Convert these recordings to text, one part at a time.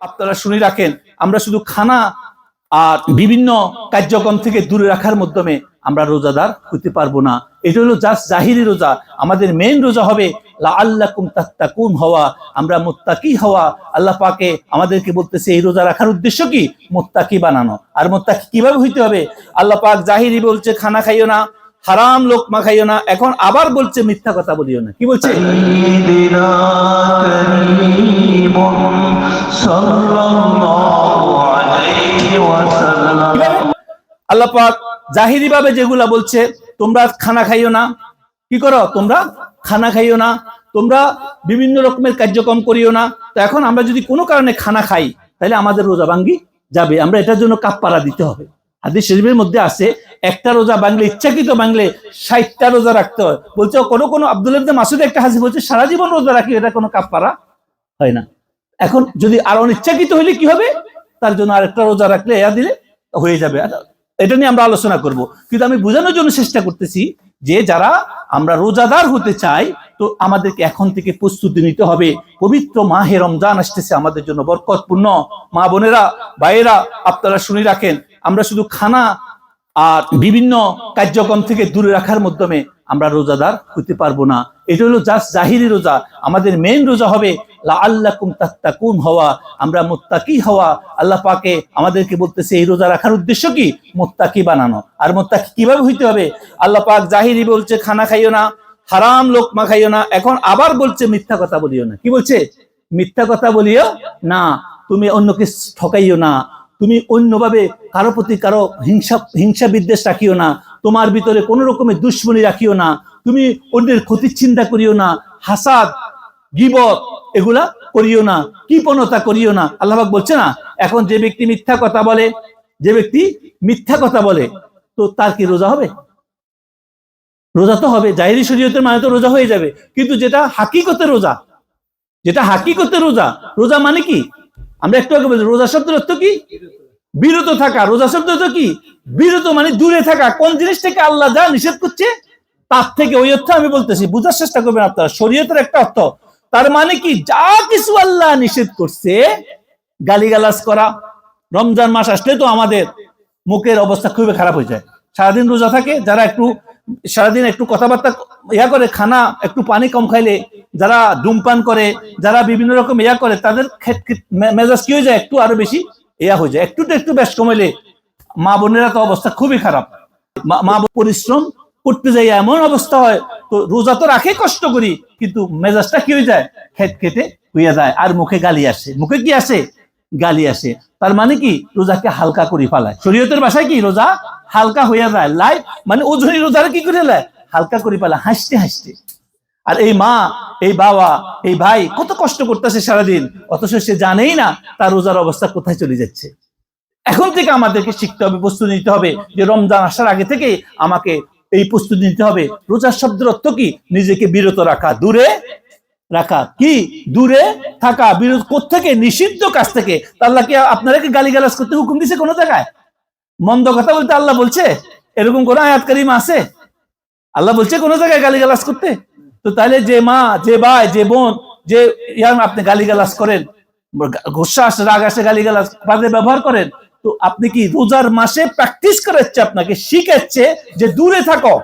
আপনারা শুনে রাখেন, আমরা শুধু খানা আর বিভিন্ন কার্যক্রম থেকে দূরে রাখার মাধ্যমে আমরা রোজাদার হতে পারব না। এটা হলো জাস্ট জাহিরি রোজা। আমাদের মেন রোজা হবে হওয়া, আমরা মোত্তাকি হওয়া। আল্লাহ পাকে আমাদেরকে বলতেছে, এই রোজা রাখার উদ্দেশ্য কি? মোত্তাকি বানানো। আর মোত্তাকি কীভাবে হইতে হবে? আল্লাহ পাক জাহিরি বলছে, খানা খাইও না, হারাম লোকমা খাইও না। এখন আবার বলছে, মিথ্যা কথা বলিও না। কি বলছে? আল্লাহ পাক জাহিরি ভাবে যেগুলা বলছে, তোমরা খানা খাইও না। কি করো? তোমরা খানা খাইও না। তোমরা বিভিন্ন রকমের কার্যক্রম করিও না। তো এখন আমরা যদি কোনো কারণে খানা খাই, তাহলে আমাদের রোজা ভাঙ্গি যাবে। আমরা এটার জন্য কাপ্পারা দিতে হবে। হাদিস শরীফের মধ্যে আছে, একটা রোজা বাংলে ইচ্ছাকৃত বাংলে ষাটটা রোজা রাখতে হয়। বলছে কোনো কোনো আব্দুল মাসুদ একটা হাসি বলছে, সারা জীবন রোজা রাখি, এটা কোনো কাপ্পারা হয় না। এখন যদি আর অনিচ্ছাকৃত হইলে কি হবে? তার জন্য আরেকটা রোজা রাখলে এয়া দিলে হয়ে যাবে। আর এটা নিয়ে আমরা আলোচনা করব। কিন্তু আমি বোঝানোর জন্য চেষ্টা করতেছি যে যারা আমরা রোজাদার হতে চাই, তো আমাদেরকে এখন থেকে প্রস্তুতি নিতে হবে। পবিত্র মাহে রমজান আসতেছে আমাদের জন্য বরকতপূর্ণ। মা বোনেরা, ভাইয়েরা, আপনারা শুনে রাখেন, আমরা শুধু খানা আর বিভিন্ন কার্যক্রম থেকে দূরে রাখার মাধ্যমে আমরা রোজাদার হতে পারব না। এটা হলো জাস্ট জাহিরি রোজা। আমাদের মেন রোজা হবে হওয়া, আমরা মোত্তাকি হওয়া। আল্লাহ পাকে আমাদেরকে বলতেছে, এই রোজা রাখার উদ্দেশ্য কি? বানানো। আর কীভাবে হইতে হবে? আল্লাহ পাক জাহিরি বলছে, খানা খাইও না, হারাম লোকমা খাইও না। এখন আবার বলছে, মিথ্যা কথা বলিও না। কি বলছে? মিথ্যা কথা বলিও না, তুমি অন্যকে ঠকাইও না, তুমি অন্যভাবে কারও প্রতি কারও হিংসা হিংসা বিদ্বেষ রাখিও না, তোমার ভিতরে কোনো রকমের দুশ্মনী রাখিও না, তুমি অন্যের ক্ষতির চিন্তা করিও না। হাসাদ গিবত, এগুলা করিও না, কৃপণতা করিও না। আল্লাহবাক বলছে না, এখন যে ব্যক্তি মিথ্যা কথা বলে, যে ব্যক্তি মিথ্যা কথা বলে, তো তার কি রোজা হবে? রোজা তো হবে, জাহিরি শরীয়তের মানে তো রোজা হয়ে যাবে। কিন্তু যেটা হাকিকতে রোজা, যেটা হাকিকতে রোজা রোজা মানে কি? আমরা একটু আগে বলছি, রোজা শব্দের অর্থ কি? বিরত থাকা। রোজা শব্দ অর্থ কি? বিরত মানে দূরে থাকা। কোন জিনিস থেকে আল্লাহ যা নিষেধ করছে, তার থেকে ওই অর্থ আমি বলতেছি। বুঝার চেষ্টা করবেন আপনারা। শরীয়তের একটা অর্থ তার মানে কি? যা কিছু আল্লাহ নিষেধ করছে, গালিগালাজ করা, রমজান মাস আসলে তো আমাদের মুখের অবস্থা খুবই খারাপ হয়ে যায়। সারাদিন রোজা থাকে, যারা একটু, সারাদিন একটু কথাবার্তা ইয়া করে, খানা, একটু পানি কম খাইলে, যারা ধূমপান করে, যারা বিভিন্ন রকম ইয়া করে, তাদের মেজাজ কি হয়ে যায়? একটু আরও বেশি ইয়া হয়ে যায়। একটু একটু বেশ কমাইলে মা বোনেরা তো অবস্থা খুবই খারাপ। মা- পরিশ্রম করতে যাই এমন অবস্থা হয় রোজা তো রাখে কষ্ট করি, কিন্তু মেজাজটা কি হয়ে যায়? খেত খেতে হইয়া যায় আর মুখে গালি আসে। মুখে কি আসে? গালি আসে। তার মানে কি? রোজাকে হালকা করে ফেলায়। শরীয়তের ভাষায় কি? রোজা হালকা হইয়া যায়। লাই মানে ওজনী রোজারে কি করে লাই হালকা করে ফেলা হাসতে হাসতে। আর এই মা, এই বাবা, এই ভাই কত কষ্ট করতেছে সারাদিন। অথচ সে জানেই না তার রোজার অবস্থা কোথায় চলে যাচ্ছে। এখন থেকে আমাদেরকে শিখতে হবে প্রস্তুতি নিতে হবে যে রমজান আসার আগে থেকে আমাকে এই প্রস্তুতি নিতে হবে। রোজার শব্দের অর্থ কি? নিজেকে বিরত রাখা, দূরে রাখা। কি? দূরে থাকা। বিরত থেকে নিষিদ্ধ কাজ থেকে। আল্লাহ কি আপনারা কি গালিগালাজ করতে হুকুম দিছে কোনো জায়গায়? মন্দ কথা বলতে আল্লাহ বলছে? এরকম কোন আয়াত কারিমা আছে? আল্লাহ বলছে কোন জায়গায় গালিগালাজ করতে? তো তাহলে যে মা, যে ভাই, যে বোন, যে ইয়ার আপনি গালিগালাজ করেন, গোসা আসে, রাগ আসে, গালিগালাজ, বাজে ব্যবহার করেন তো আপনি কি রোজার মাসে প্র্যাকটিস করাচ্ছে আপনাকে? শিখাচ্ছে যে দূরে থাকো।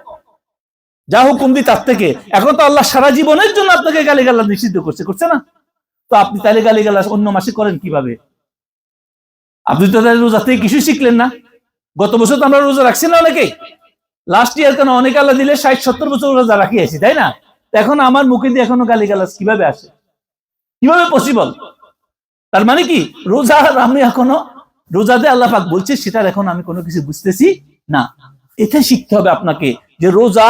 যা হুকুম দি তার থেকে। এখন তো আল্লাহ সারা জীবনের জন্য আপনাকে গালিগালাজ নিষিদ্ধ করছে। করছে না? তো আপনি তাহলে গালিগালাজ অন্য মাসে করেন কীভাবে? আপনি তো তাহলে রোজা থেকে কিছু শিখলেন না। গত বছর তো আমরা রোজা রাখছি না অনেকেই। লাস্ট ইয়ার কেন অনেক আল্লাহ দিলে ষাট, সত্তর বছর রোজা রাখি আছি, তাই না? এখন আমার মুখে দিয়ে এখনও গালিগালাজ কীভাবে আসে? কীভাবে পসিবল তার মানে কি? রোজা আমি এখনও রোজাতে আল্লাহ পাক বলছে, সেটার এখন আমি কোনো কিছু বুঝতেছি না। এটা শিখতে হবে আপনাকে যে রোজা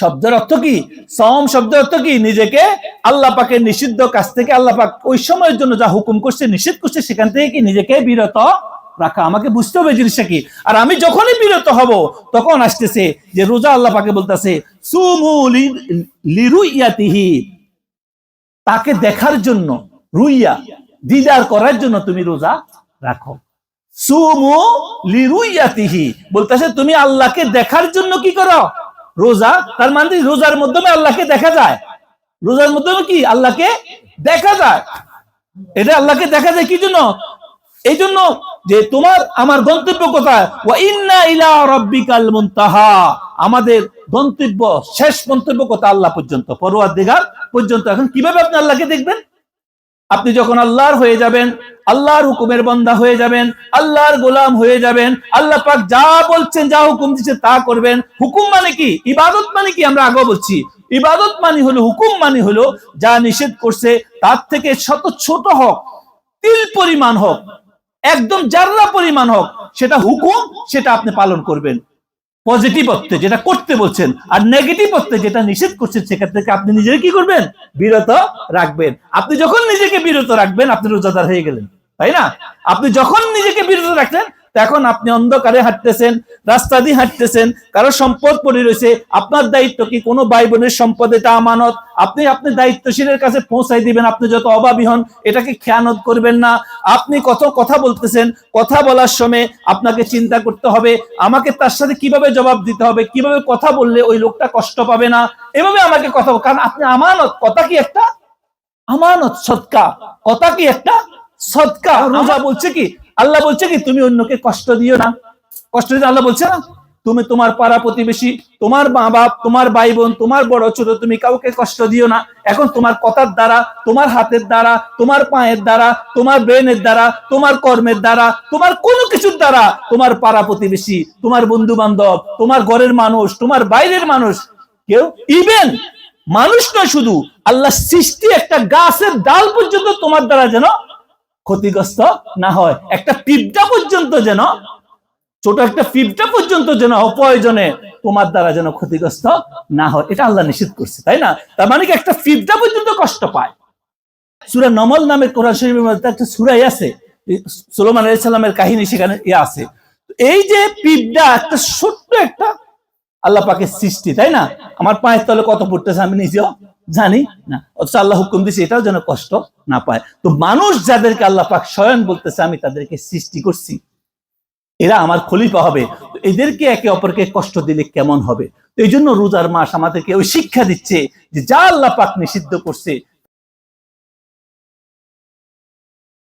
শব্দের অর্থ কি? সম শব্দের অর্থ কি? নিজেকে আল্লাহ পাকের নিষিদ্ধ কাজ থেকে আল্লাহ পাক ওই সময়ের জন্য যা হুকুম করছে, নিষেধ করছে, সেখান থেকে কি নিজেকে বিরত রাখা? আমাকে বুঝতে হবে জিনিসটা কি? আর আমি যখনই বিরত হব, তখন আসতেছে যে রোজা আল্লাহ পাকে বলতেছে তাকে দেখার জন্য, রুইয়া, দিদার করার জন্য তুমি রোজা রাখো। সুমু লিরুইয়াতিহি। বলতেছে, তুমি আল্লাহকে দেখার জন্য কি করো? রোজা, তার মানে রোজার মাধ্যমে আল্লাহকে দেখা যায়। রোজার মাধ্যমে কি? আল্লাহকে দেখা যায়। এটা আল্লাহকে দেখা যায় কি জন্য? এই জন্য যে তোমার, আমার গন্তব্য কোথায়? আমাদের গন্তব্য, শেষ গন্তব্য কোথায়? আল্লাহ পর্যন্ত পরওয়ার দিগার পর্যন্ত। এখন কীভাবে আপনি আল্লাহকে দেখবেন? আপনি যখন আল্লাহর হয়ে যাবেন, আল্লাহর হুকুমের বন্দা হয়ে যাবেন, আল্লাহর গোলাম হয়ে যাবেন, আল্লাহ পাক যা বলছেন, যা হুকুম দিচ্ছে তা করবেন। হুকুম মানে কি? ইবাদত মানে কি? আমরা আগে বলছি। ইবাদত মানে হলো, হুকুম মানে হলো, যা নিষেধ করছে, তার থেকে শত ছোট হোক, তিল পরিমাণ হোক, একদম জাররা পরিমাণ হোক, সেটা হুকুম, সেটা আপনি পালন করবেন। পজিটিভ অর্থে যেটা করতে বলছেন আর নেগেটিভ অর্থে যেটা নিষেধ করছেন সেখান থেকে আপনি নিজেকে কি করবেন? বিরত রাখবেন। আপনি যখন নিজেকে বিরত রাখবেন, আপনি রোজাদার হয়ে গেলেন। তাই না? আপনি যখন নিজেকে বিরত রাখলেন তখন আপনি অন্ধকারে হাঁটতেছেন রাস্তা দিয়ে হাঁটতেছেন কারও সম্পদ পড়ে রয়েছে আপনার দায়িত্ব কি? কোনো ভাই বোনের সম্পদ এটা আমানত? আপনি আপনি দায়িত্বশীলের কাছে পৌঁছাই দিবেন আপনি যত অভাবী হন এটাকে খেয়ানত করবেন না। আপনি কত কথা বলতেছেন কথা বলার সময় আপনাকে চিন্তা করতে হবে আমাকে তার সাথে কীভাবে জবাব দিতে হবে কীভাবে কথা বললে ওই লোকটা কষ্ট পাবে না? এভাবে আমাকে কথা কারণ আপনি আমানত কথা কি একটা? আমানত সৎকা কথা কি একটা? সৎকা রোজা বলছে কি? আল্লাহ বলছে কি, তুমি অন্যকে কষ্ট দিও না। কষ্ট দিতে আল্লাহ বলছে না, তুমি তোমার পাড়া প্রতিবেশী, তোমার মা বাপ তোমার ভাই বোন তোমার বড় ছোট, তুমি কাউকে কষ্ট দিও না। এখন তোমার কথার দ্বারা, তোমার হাতের দ্বারা, তোমার পায়ের দ্বারা, তোমার ব্রেনের দ্বারা, তোমার কর্মের দ্বারা, তোমার কোনো কিছুর দ্বারা তোমার পাড়া প্রতিবেশী, তোমার বন্ধু বান্ধব তোমার ঘরের মানুষ, তোমার বাইরের মানুষ, কেউ ইভেন মানুষ নয় শুধু, আল্লাহ সৃষ্টি একটা গাছের ডাল পর্যন্ত তোমার দ্বারা যেন ক্ষতিগ্রস্ত না হয়। একটা পিপটা পর্যন্ত যেন, ছোট একটা পিপটা পর্যন্ত যেন অপ্রয়োজনে তোমার দ্বারা যেন ক্ষতিগ্রস্ত না হয়। এটা আল্লাহ নিষেধ করছে, তাই না? তার মানে কি একটা পিপটা পর্যন্ত কষ্ট পায়। সুরা নমল নামে কোরআন শরীফের মধ্যে একটা সুরাই আছে। সুলেমান আলাইসাল্লামের কাহিনী সেখানে ইয়ে আছে। এই যে পিপটা একটা ছোট্ট একটা আল্লাহ পাকের সৃষ্টি, তাই না? আমার পায়ের তলে কত পড়তেছে আমি নিজেও জানি না। অথচ আল্লাহ হুকুম দিছে, এটাও যেন কষ্ট না পায়। তো মানুষ যাদেরকে আল্লাহ পাক স্বয়ং বলতেছে, আমি তাদেরকে সৃষ্টি করছি। এরা আমার খলিফা হবে। এদেরকে একে অপরকে কষ্ট দিলে কেমন হবে? এই জন্য রোজার মাস আমাদেরকে ওই শিক্ষা দিচ্ছে যে যা আল্লাহ পাক নিষিদ্ধ করছে